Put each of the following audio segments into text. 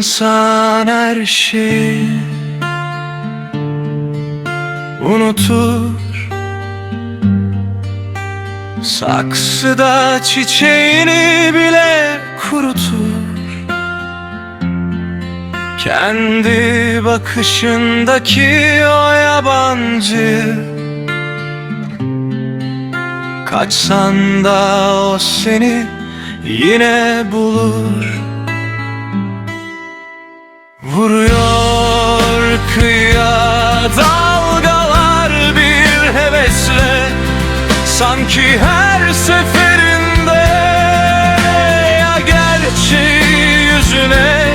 İnsan her şeyi unutur. Saksıda çiçeğini bile kurutur. Kendi bakışındaki o yabancı Kaçsan da o seni yine bulur Sanki her seferinde ya gerçeği yüzüne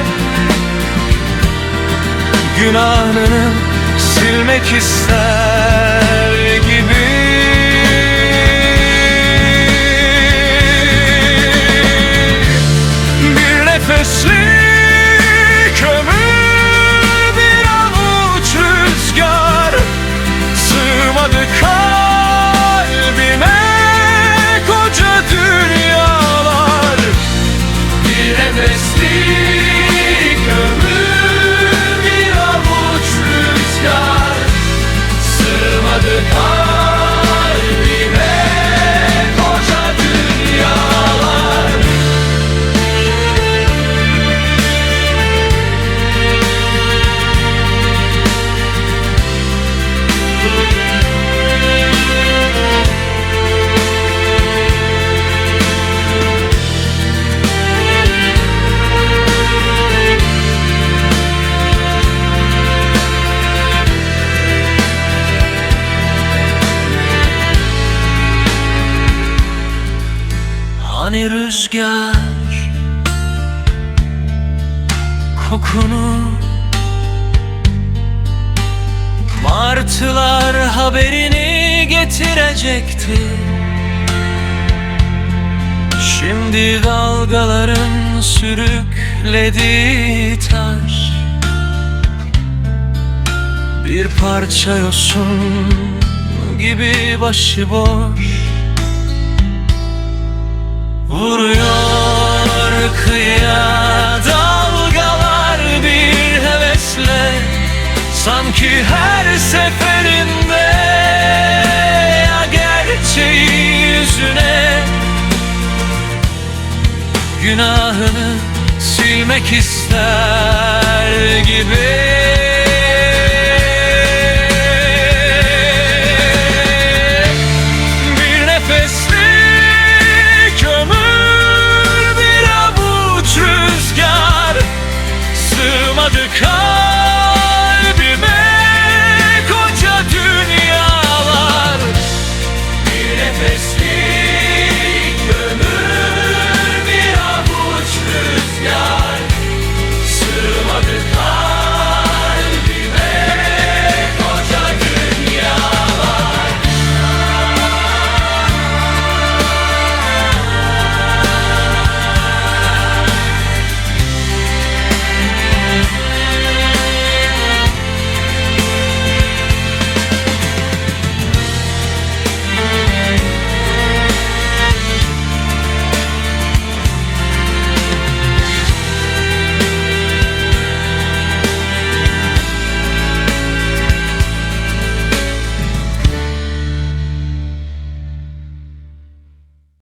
Günahını silmek ister Hani rüzgar kokunu Martılar haberini getirecekti. Şimdi dalgaların sürüklediği taş Bir parça yosun gibi başıboş Sanki her seferinde ya gerçeği yüzüne Günahını silmek ister gibi